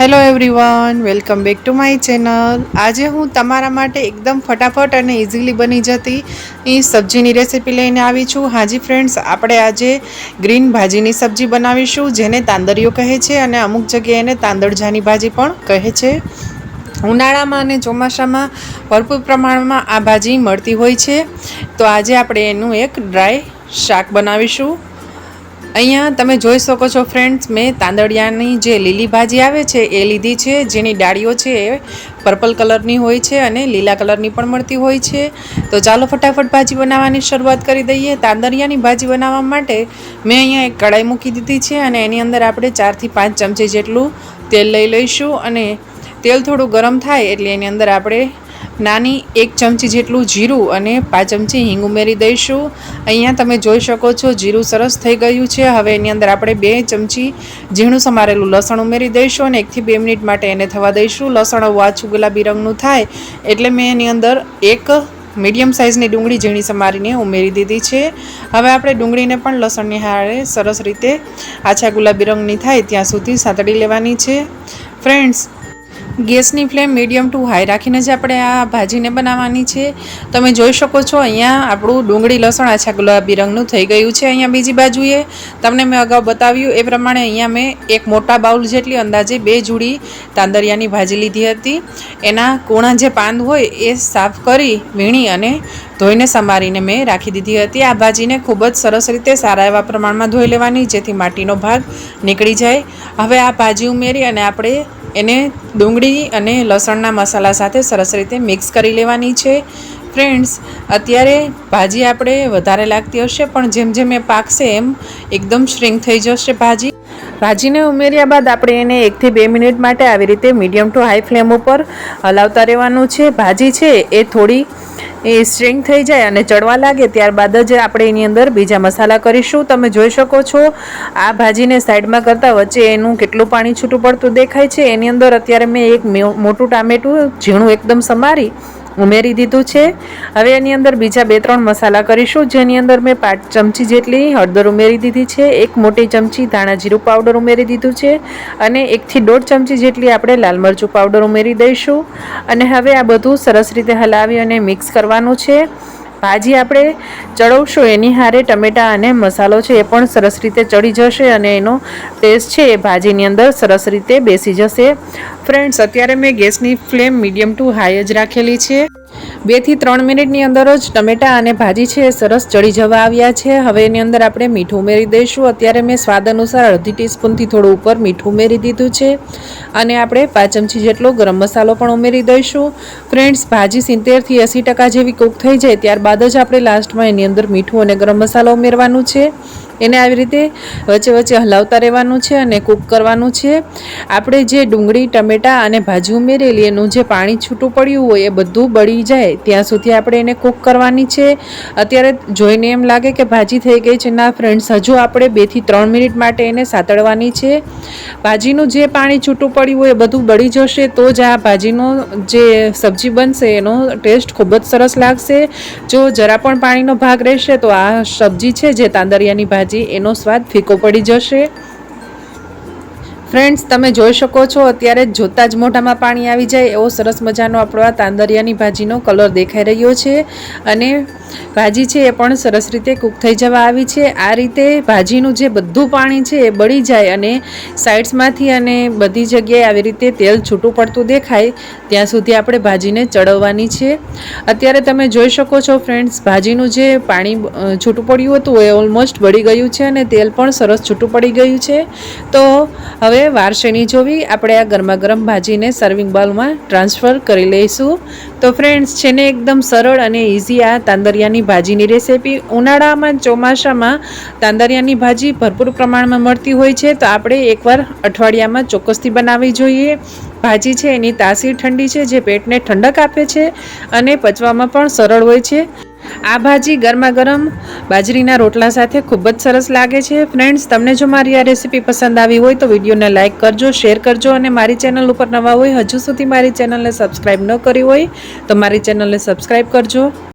Hello everyone welcome back to my channel આજે હું તમારા માટે એકદમ ફટાફટ અને ઇઝીલી બની જતી એ સબ્જીની રેસીપી લઈને આવી છું. હાજી ફ્રેન્ડ્સ આપણે આજે ગ્રીન ભાજીની સબ્જી બનાવીશું, જેને તાંદરિયો કહે છે અને અમુક જગ્યાએ એને તાંદળજાની ભાજી પણ કહે છે. ઉનાળામાં અને ચોમાસામાં ભરપૂર પ્રમાણમાં આ ભાજી મળતી હોય છે. તો આજે આપણે એનું એક ડ્રાય શાક બનાવીશું. અહીંયા તમે જોઈ શકો છો ફ્રેન્ડ્સ મેં તાંદળિયાની જે લીલી ભાજી આવે છે, એ લીધી છે, જેની ડાળીઓ છે એ પર્પલ કલરની હોય છે અને લીલા કલરની પણ મળતી હોય છે. તો ચાલો ફટાફટ ભાજી બનાવવાની શરૂઆત કરી દઈએ. તાંદળિયાની ભાજી બનાવવા માટે મેં અહીંયા એક કઢાઈ મૂકી દીધી છે અને એની અંદર આપણે ચારથી પાંચ ચમચી જેટલું તેલ લઈ લઈશું અને તેલ થોડું ગરમ થાય એટલે એની અંદર આપણે નાની એક ચમચી જેટલું જીરું અને પાંચ ચમચી હિંગ ઉમેરી દઈશું. અહીંયા તમે જોઈ શકો છો જીરું સરસ થઈ ગયું છે. હવે એની અંદર આપણે બે ચમચી ઝીણું સમારેલું લસણ ઉમેરી દઈશું અને એકથી બે મિનિટ માટે એને થવા દઈશું. લસણ વાછું ગુલાબી રંગનું થાય એટલે મેં એની અંદર એક મીડિયમ સાઇઝની ડુંગળી ઝીણી સમારીને ઉમેરી દીધી છે. હવે આપણે ડુંગળીને પણ લસણની હારે સરસ રીતે આછા ગુલાબી રંગની થાય ત્યાં સુધી સાતડી લેવાની છે. ફ્રેન્ડ્સ ગેસની ફ્લેમ મીડિયમ ટુ હાઈ રાખીને જ આપણે આ ભાજીને બનાવવાની છે. તમે જોઈ શકો છો, અહીંયા આપણું ડુંગળી, લસણ, આછા ગુલાબી રંગનું થઈ ગયું છે અહીંયા બીજી બાજુએ. તમને મેં અગાઉ બતાવ્યું, એ પ્રમાણે અહીંયા મેં એક મોટા બાઉલ જેટલી, અંદાજે બે જુડી તાંદરિયાની ભાજી લીધી હતી. એના કૂણા જે પાંદ હોય એ સાફ કરી, વીણી અને ધોઈને સમારીને મેં રાખી દીધી હતી. આ ભાજીને ખૂબ જ સરસ રીતે સારા એવા પ્રમાણમાં ધોઈ લેવાની, જેથી માટીનો ભાગ નીકળી જાય. હવે આ ભાજી ઉમેરી અને આપણે એને ડુંગળી અને લસણના મસાલા સાથે સરસ રીતે મિક્સ કરી લેવાની છે. ફ્રેન્ડ્સ અત્યારે ભાજી આપણે વધારે લાગતી હશે, પણ જેમ જેમ એ પાકશે એમ એકદમ શ્રિંક થઈ જશે ભાજી. ભાજીને ઉમેર્યા બાદ આપણે એને એકથી બે મિનિટ માટે આવી રીતે મીડિયમ ટુ હાઈ ફ્લેમ ઉપર હલાવતા રહેવાનું છે. ભાજી છે એ થોડી એ સ્ટ્રિંગ થઈ જાય અને ચડવા લાગે, ત્યારબાદ જ આપણે એની અંદર બીજા મસાલા કરીશું. તમે જોઈ શકો છો, આ ભાજીને સાઈડમાં કરતાં વચ્ચે એનું કેટલું પાણી છૂટું પડતું દેખાય છે. એની અંદર અત્યારે મેં એક મોટું ટામેટું ઝીણું એકદમ સમારી ઉમેરી દીધું છે. હવે એની અંદર બીજા બે ત્રણ મસાલા કરીશું. જેની અંદર મેં પાંચ ચમચી જેટલી હળદર ઉમેરી દીધી છે. એક મોટી ચમચી ધાણા જીરું પાવડર ઉમેરી દીધું છે. અને એકથી દોઢ ચમચી જેટલી આપણે લાલ મરચું પાવડર ઉમેરી દઈશું. અને હવે આ બધું સરસ રીતે હલાવી અને મિક્સ કરવાનું છે. ભાજી આપણે ચડવશું, એની હારે ટમેટાં અને મસાલો છે એ પણ સરસ રીતે ચડી જશે અને એનો ટેસ્ટ છે એ ભાજીની અંદર સરસ રીતે બેસી જશે. ફ્રેન્ડ્સ અત્યારે મેં ગેસની ફ્લેમ મીડિયમ ટુ હાઈ જ રાખેલી છે. બેથી ત્રણ મિનિટની અંદર જ ટમેટાં અને ભાજી છે એ સરસ ચડી જવા આવ્યા છે. હવે એની અંદર આપણે મીઠું ઉમેરી દઈશું. અત્યારે મેં સ્વાદ અનુસાર અડધી ટીસ્પૂનથી થોડું ઉપર મીઠું ઉમેરી દીધું છે. અને આપણે પાંચ ચમચી જેટલો ગરમ મસાલો પણ ઉમેરી દઈશું. ફ્રેન્ડ્સ, ભાજી સિત્તેરથી એંસી ટકા જેવી કૂક થઈ જાય, ત્યારબાદ જ આપણે લાસ્ટમાં એની અંદર મીઠું અને ગરમ મસાલો ઉમેરવાનું છે. એને આવી રીતે વચ્ચે વચ્ચે હલાવતા રહેવાનું છે અને કૂક કરવાનું છે. આપણે જે ડુંગળી, ટમેટાં અને ભાજી ઉમેરેલી, એનું જે પાણી છૂટું પડ્યું હોય, એ બધું બળી જાય. ત્યાં સુધી આપણે એને કૂક કરવાની છે. અત્યારે જોઈને એમ લાગે કે ભાજી થઈ ગઈ છે. ના, ફ્રેન્ડ્સ, હજુ આપણે બેથી ત્રણ મિનિટ માટે એને સાતળવાની છે. ભાજીનું જે પાણી છૂટું પડ્યું હોય, એ બધું બળી જશે, તો જ આ ભાજીનો જે સબ્જી બનશે, એનો ટેસ્ટ ખૂબ જ સરસ લાગશે. જો જરા પણ પાણીનો ભાગ રહેશે, તો આ સબ્જી છે જે તાંદરિયાની ભાજી ભાજી એનો સ્વાદ ફીકો પડી જશે. ફ્રેન્ડ્સ તમે જોઈ શકો છો, અત્યારે જોતાં જ મોઢામાં પાણી આવી જાય એવો સરસ મજાનો આપણો આ તાંદરિયાની ભાજીનો કલર દેખાઈ રહ્યો છે. અને ભાજી છે એ પણ સરસ રીતે કૂક થઈ જવા આવી છે. આ રીતે ભાજીનું જે બધું પાણી છે એ બળી જાય અને સાઇડ્સમાંથી અને બધી જગ્યાએ આવી રીતે તેલ છૂટું પડતું દેખાય, ત્યાં સુધી આપણે ભાજીને ચડવવાની છે. અત્યારે તમે જોઈ શકો છો ફ્રેન્ડ્સ ભાજીનું જે પાણી છૂટું પડ્યું હતું એ ઓલમોસ્ટ બળી ગયું છે અને તેલ પણ સરસ છૂટું પડી ગયું છે. તો હવે વારસેની જોવી? આપણે આ ગરમા ગરમ ભાજીને સર્વિંગ બાઉલમાં ટ્રાન્સફર કરી લઈશું. તો ફ્રેન્ડ્સ છે ને એકદમ સરળ અને ઇઝી આ તાંદરિયાની ભાજીની રેસીપી ઉનાળામાં, ચોમાસામાં તાંદરિયાની ભાજી ભરપૂર પ્રમાણમાં મળતી હોય છે. તો આપણે એકવાર અઠવાડિયામાં ચોક્કસથી બનાવવી જોઈએ. ભાજી છે એની તાસીર ઠંડી છે, જે પેટને ઠંડક આપે છે અને પચવામાં પણ સરળ હોય છે. આ ભાજી ગરમા ગરમ બાજરીના રોટલા સાથે ખૂબ જ સરસ લાગે છે. ફ્રેન્ડ્સ તમને જો મારી આ રેસીપી પસંદ આવી હોય તો વિડીયોને લાઇક કરજો શેર કરજો અને મારી ચેનલ ઉપર નવા હોય, હજુ સુધી મારી ચેનલને સબસ્ક્રાઈબ ન કરી હોય તો મારી ચેનલને સબસ્ક્રાઈબ કરજો.